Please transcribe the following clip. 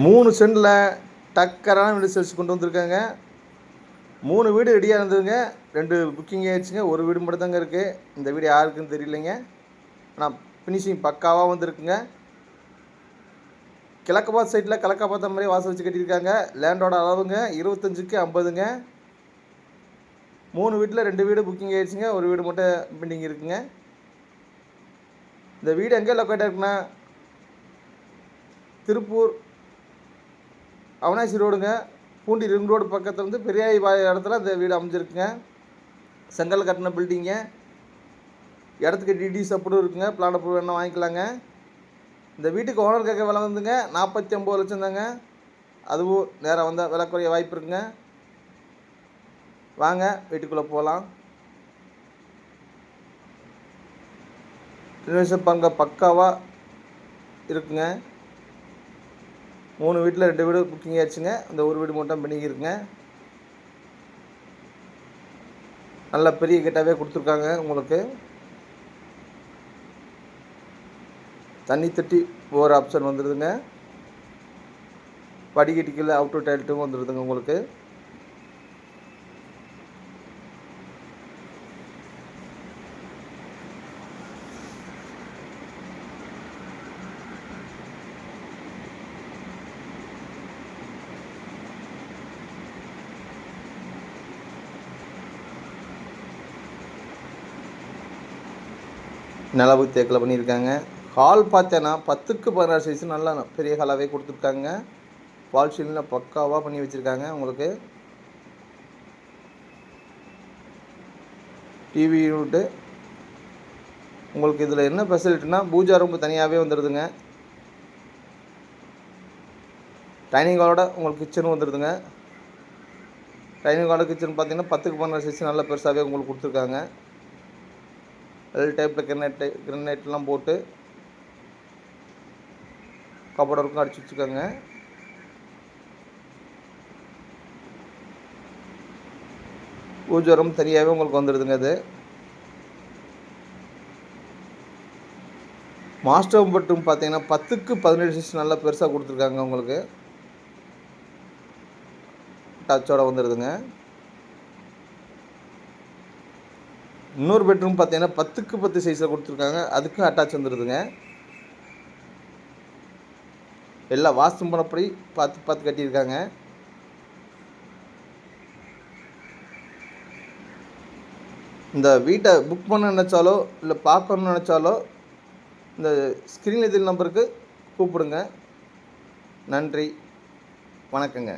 மூணு சென்டில் டக்கரான வீடு செல்ஸ் கொண்டு வந்திருக்காங்க. மூணு வீடு ரெடியாக இருந்ததுங்க. ரெண்டு புக்கிங் ஆயிடுச்சுங்க. ஒரு வீடு மட்டும் தாங்க இருக்குது இந்த வீடு யாருக்குன்னு தெரியலைங்க. ஆனால் ஃபினிஷிங் பக்காவாக வந்திருக்குங்க. கிழக்கபாத் சைட்டில் கிழக்க பார்த்த மாதிரி வாசல் வச்சு கட்டியிருக்காங்க. லேண்டோட அளவுங்க இருபத்தஞ்சுக்கு ஐம்பதுங்க. மூணு வீட்டில் ரெண்டு வீடு புக்கிங் ஆயிடுச்சுங்க. ஒரு வீடு மட்டும் பெண்டிங் இருக்குங்க. இந்த வீடு எங்கே லொக்கேட்டாக இருக்குன்னா திருப்பூர் அவனாசி ரோடுங்க. பூண்டி ரிங் ரோடு பக்கத்தில் வந்து பெரியாய் வாய் இடத்துல இந்த வீடு அமைஞ்சிருக்குங்க. செங்கல் கட்டின பில்டிங்க இடத்துக்கு டிடி சப்போர்ட்டும் இருக்குங்க. பிளான் அப்ரூவ் வேணால் வாங்கிக்கலாங்க. இந்த வீட்டுக்கு ஓனர் கேட்க விலை வந்துங்க நாற்பத்தி ஒம்பது லட்சம் தாங்க. அதுவும் நேராக வந்தால் விலை குறைய வாய்ப்பு இருக்குங்க. வாங்க வீட்டுக்குள்ளே போகலாம் ரினோவேஷன் பங்க பக்காவாக இருக்குங்க. மூணு வீட்டில் ரெண்டு வீடு புக்கிங் ஆயிடுச்சுங்க. இந்த ஒரு வீடு மட்டும் பண்ணிக்கிருங்க நல்ல பெரிய கேட்டாவே கொடுத்துருக்காங்க உங்களுக்கு. தண்ணி தட்டி போகிற ஆப்ஷன் வந்துடுதுங்க வடிகட்டிக்கல அவுட்டர் டைல்ட்டும் வந்துடுதுங்க உங்களுக்கு. நிலவு தேக்கில் பண்ணியிருக்காங்க. ஹால் பார்த்தேன்னா பத்துக்கு பதினாறு சைஸ் நல்லா பெரிய ஹாலாகவே கொடுத்துருக்காங்க. வால் ஷீலில் பக்காவாக பண்ணி வச்சுருக்காங்க உங்களுக்கு. டிவி யூனிட்டு உங்களுக்கு இதில் என்ன ஃபெசிலிட்டினா பூஜா ரூம் தனியாகவே வந்துடுதுங்க டைனிங் ஹாலோட உங்களுக்கு கிச்சனும் வந்துடுதுங்க டைனிங் ஹாலோட கிச்சன் பார்த்தீங்கன்னா பத்துக்கு பதினாறு சைஸ் நல்லா பெருசாகவே உங்களுக்கு கொடுத்துருக்காங்க. எல் டைப்பில் கிரனைட்டு கிரனைட்லாம் போட்டு கபோர்டு இருக்கும் அடிச்சு வச்சுக்கோங்க. பூஜரம் தனியாகவே உங்களுக்கு வந்துடுதுங்க அது. மாஸ்டர் பெட்ரூம் பார்த்தீங்கன்னா பத்துக்கு பதினேழு சைஸ் நல்லா பெருசாக கொடுத்துருக்காங்க உங்களுக்கு. டச்சோட வந்துடுதுங்க இன்னொரு பெட்ரூம் பார்த்தீங்கன்னா பத்துக்கு பத்து சைஸில் கொடுத்துருக்காங்க. அதுக்கும் அட்டாச் வந்துடுதுங்க எல்லாம் வாஸ்து முறைப்படி பார்த்து பார்த்து கட்டியிருக்காங்க. இந்த வீட்டை புக் பண்ண நினச்சாலோ இல்லை பார்க்கணும்னு நினச்சாலோ இந்த ஸ்க்ரீனில் இதில் நம்பருக்கு கூப்பிடுங்க. நன்றி. வணக்கங்க.